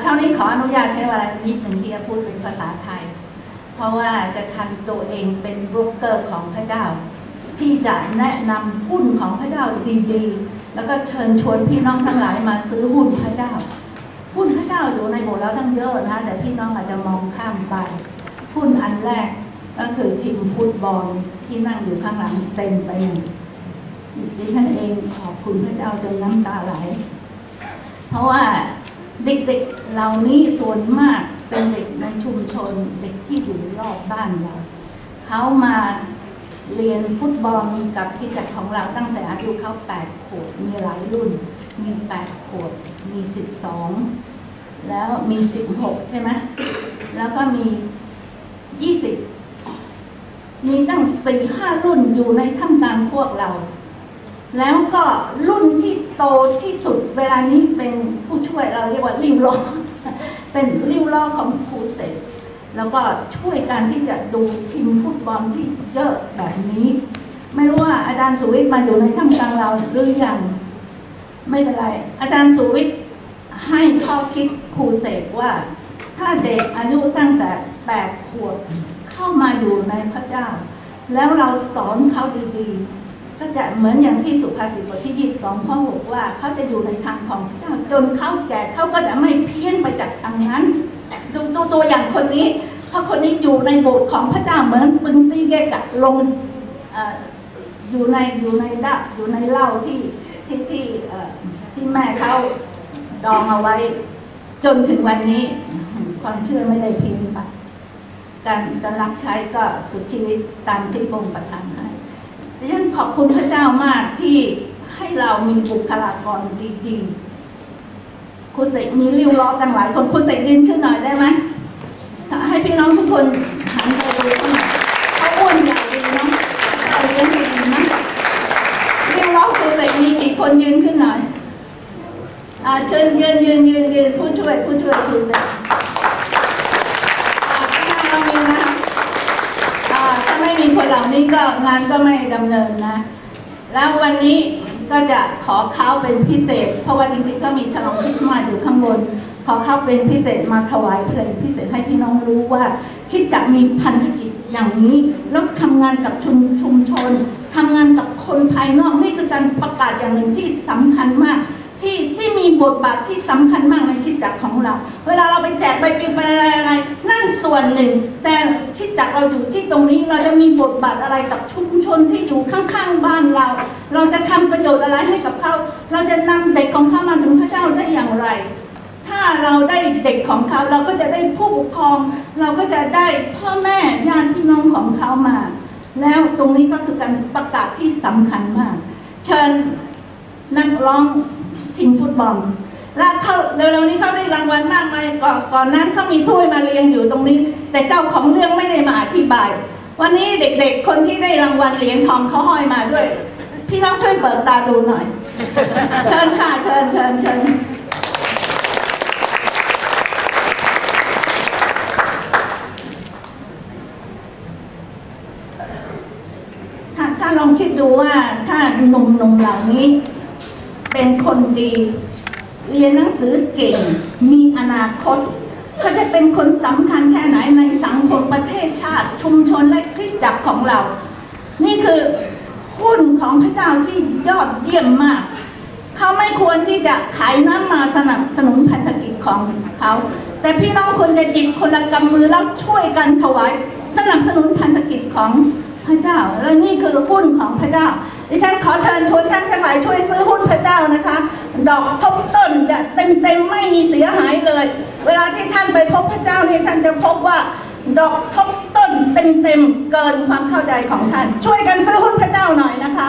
เช้านี้ขออนุญาตใช้เวลานิดหนึ่งที่จะพูดเป็นภาษาไทย เพราะว่าจะทำตัวเองเป็นบรูเกอร์ของพระเจ้า ที่จะแนะนำหุ้นของพระเจ้าดีๆ แล้วก็เชิญชวนพี่น้องทั้งหลายมาซื้อหุ้นพระเจ้า หุ้นพระเจ้าอยู่ในโบสถ์แล้วตั้งเยอะนะแต่พี่น้องอาจจะมองข้ามไป หุ้นอันแรกก็คือทีมฟุตบอลที่นั่งอยู่ข้างหลังเต็มไปหมดดิฉันเองขอบคุณพระเจ้าจนน้ำตาไหล เพราะว่า เด็กๆเหล่านี้ส่วนมากเป็นเด็กในชุมชนเด็กที่อยู่รอบบ้านเราเขามาเรียนฟุตบอลกับที่จักรของเราตั้งแต่อายุเขาแปดขวบมีหลายรุ่น มีแปดขวบมีสิบสองแล้วมีสิบหกใช่ไหมแล้วก็มียี่สิบมีตั้งสี่ห้ารุ่นอยู่ในท่ามกลางพวกเรา แล้วก็รุ่นที่โตที่สุดเวลานี้เป็นผู้ช่วยเราเรียกว่าริวล้อเป็นริวล้อของครูเสร็จแล้วก็ช่วยกันที่จะดูทีมฟุตบอลที่เยอะแบบนี้ ไม่รู้ว่าอาจารย์สุวิทย์มาอยู่ในท่ามกลางเราหรือยังไม่เป็นไร อาจารย์สุวิทย์ให้ข้อคิดครูเสกว่า ถ้าเด็กอายุตั้งแต่แปดขวบเข้ามาอยู่ในพระเจ้า แล้วเราสอนเขาดีๆ ก็จะเหมือนอย่างที่สุภาษิตบทที่ยี่สองข้อหกว่าเขาจะอยู่ในทางของพระเจ้าจนเขาแก่เขาก็จะไม่เพี้ยนไปจากทางนั้น ดูดูตัวอย่างคนนี้ เพราะคนนี้อยู่ในโบสถ์ของพระเจ้าเหมือนปึงซีเกกะลงอยู่ในอยู่ในดับอยู่ในเหล้าที่ที่ที่ที่แม่เขาดองเอาไว้ จนถึงวันนี้ ความเชื่อไม่ได้เพี้ยนไปการการรับใช้ก็สุดชีวิตตามที่พระองค์ประทานให้ ดิฉันขอบคุณพระเจ้ามากที่ให้เรามีบุคลากรดีๆคุณเสกมีริ้วล้อกันหลายคนคุณเสกยืนขึ้นหน่อยได้ไหมให้พี่น้องทุกคนหันไปดูเขาหน่อยเขาอ้วนใหญ่ดีเนาะเขาเลี้ยงดีนะริ้วล้อคุณเสกมีกี่คนยืนขึ้นหน่อยอ่าเชิญยืนยืนยืนยืนผู้ช่วยผู้ช่วยคุณเสกอ่าข้างหน้าเรามีนะคะ อ่าถ้าไม่มีคนเหล่านี้ก็งานก็ไม่ดำเนินนะ แล้ววันนี้ก็จะขอเข้าเป็นพิเศษ เพราะว่าจริงๆก็มีฉลองคริสต์มาสอยู่ข้างบน ขอเข้าเป็นพิเศษมาถวายเพลงพิเศษให้พี่น้องรู้ว่าคิดจะมีพันธกิจอย่างนี้แล้วทำงานกับชุมชุมชนทำงานกับคนภายนอกนี่คือการประกาศอย่างหนึ่งที่สำคัญมาก ที่ที่มีบทบาทที่สำคัญมากในคิดจักรของเรา เวลาเราไปแจกใบปลิวไปอะไรอะไรนั่นส่วนหนึ่ง แต่คิดจักรเราอยู่ที่ตรงนี้เราจะมีบทบาทอะไรกับชุมชนที่อยู่ข้างๆบ้านเรา เราจะทำประโยชน์อะไรให้กับเขาเราจะนำเด็กของเขามาถึงพระเจ้าได้อย่างไร ถ้าเราได้เด็กของเขาเราก็จะได้ผู้ปกครอง เราก็จะได้พ่อแม่ญาติพี่น้องของเขามา แล้วตรงนี้ก็คือการประกาศที่สำคัญมาก เชิญนักร้อง ทีมฟุตบอลแล้วเขาเร็วๆนี้เขาได้รางวัลมากมายก่อนก่อนนั้นเขามีถ้วยมาเรียงอยู่ตรงนี้ แต่เจ้าของเรื่องไม่ได้มาอธิบาย วันนี้เด็กๆ คนที่ได้รางวัลเหรียญทองเขาห้อยมาด้วย พี่น้องช่วยเปิดตาดูหน่อย เชิญค่ะเชิญเชิญเชิญถ้าถ้าลองคิดดูว่าถ้าหนุ่มๆเหล่านี้ เป็นคนดี เรียนหนังสือเก่ง มีอนาคต เขาจะเป็นคนสำคัญแค่ไหนในสังคมประเทศชาติ ชุมชนและคริสตจักรของเรา นี่คือหุ้นของพระเจ้าที่ยอดเยี่ยมมาก เขาไม่ควรที่จะขายน้ำมาสนับสนุนพันธกิจของเขา แต่พี่น้องควรจะหยิบคนละกำมือแล้วช่วยกันถวายสนับสนุนพันธกิจของพระเจ้า และนี่คือหุ้นของพระเจ้า ดิฉันขอเชิญชวนท่านทั้งหลายช่วย ดอกทบต้นจะเต็มเต็มๆไม่มีเสียหายเลย เวลาที่ท่านไปพบพระเจ้าเนี่ยท่านจะพบว่า ดอกทบต้นเต็มเต็มๆเกินความเข้าใจของท่าน ช่วยกันซื้อหุ้นพระเจ้าหน่อยนะคะ